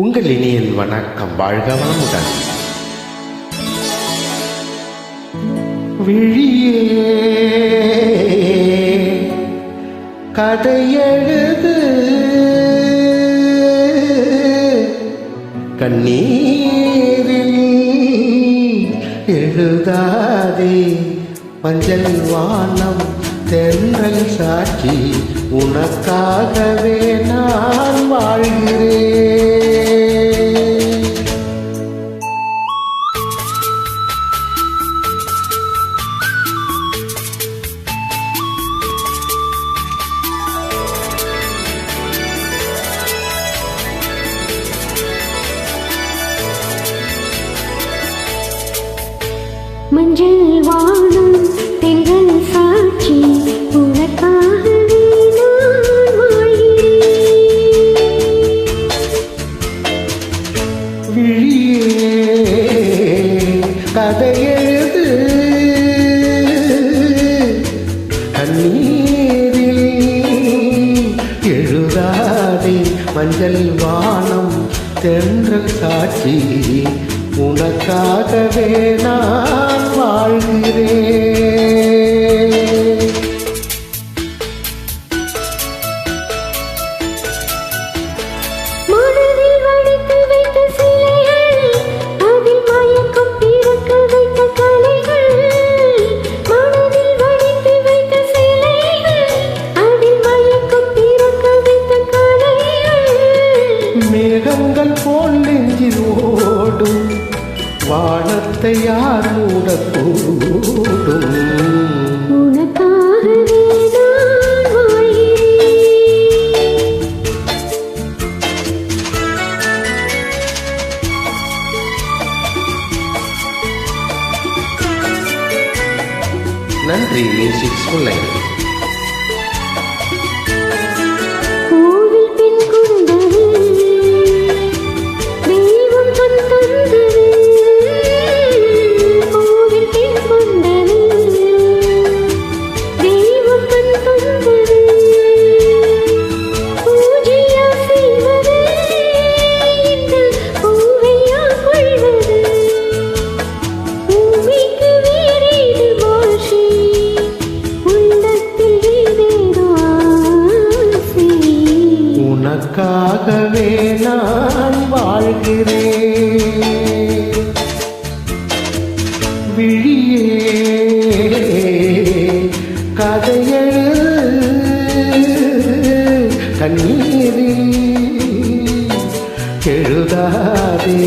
உங்கள் இனியன் வணக்கம். வாழ்க வளமுடன். விழியே கதையெழுது கண்ணீரில் எழுதாதே மஞ்சள் வானம் தென்றல் சாட்சி உனக்காகவே நான் வாழ்கிறேன். மஞ்சள் வானம் தென்றல் சாட்சி உனக்காகவே நான் வாழ்கிறேன் விழியே கதையெழுது கண்ணீரில் எழுதாதே. மஞ்சள் வானம் தென்றல் சாட்சி உனக்காகவே நான் வானத்தை யார் மூடக்கூடும்? நன்றி மியூசிக் சொல்லை உனக்காகவே நான் வாழ்கிறேன். விழியே கதையழு கண்ணீரில் எழுதாதே.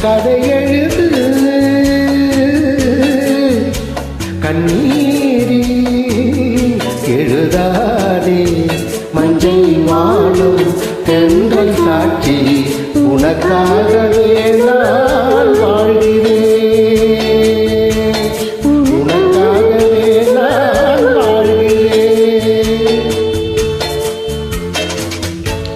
கதை எழுது. கண்ணீரி எழுதாதே மஞ்சள் வானம் தென்றல் சாட்சி உனக்காக.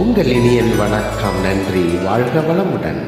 உங்கள் இனியன் வணக்கம் நன்றி வாழ்க வளமுடன்.